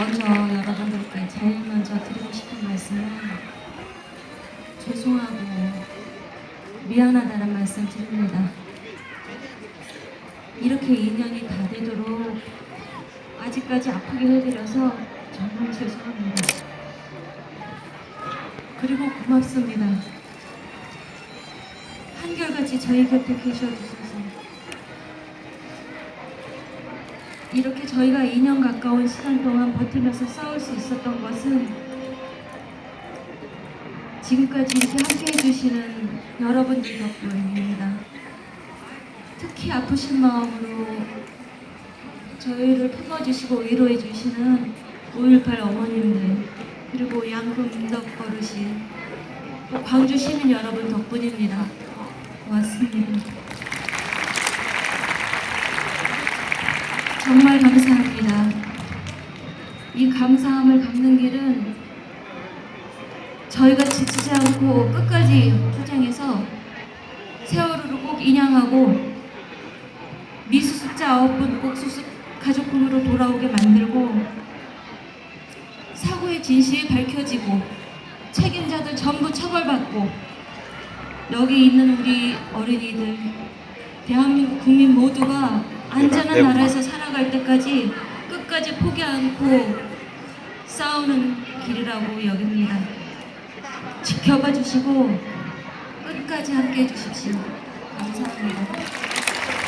먼저 여러분들께 제일 먼저 드리고 싶은 말씀은 죄송하고 미안하다는 말씀 드립니다. 이렇게 인연이 다 되도록 아직까지 아프게 해드려서 정말 죄송합니다. 그리고 고맙습니다. 한결같이 저희 곁에 계셔주셔서 이렇게 저희가 2년 가까운 시간 동안 버티면서 싸울 수 있었던 것은 지금까지 이렇게 함께 해 주시는 여러분들 덕분입니다. 특히 아프신 마음으로 저희를 품어주시고 위로해 주시는 5.18 어머님들 그리고 양금 덕 버릇이 또 광주 시민 여러분 덕분입니다. 고맙습니다. 정말 감사합니다. 이 감사함을 갚는 길은 저희가 지치지 않고 끝까지 투쟁해서 세월호를 꼭 인양하고 미수습자 아홉 분 꼭 수습 가족금으로 돌아오게 만들고 사고의 진실이 밝혀지고 책임자들 전부 처벌받고 여기 있는 우리 어린이들 대한민국 국민 모두가 안전한 나라에서 살아 갈 때까지 끝까지 포기 않고 싸우는 길이라고 여깁니다. 지켜봐 주시고 끝까지 함께 해 주십시오. 감사합니다.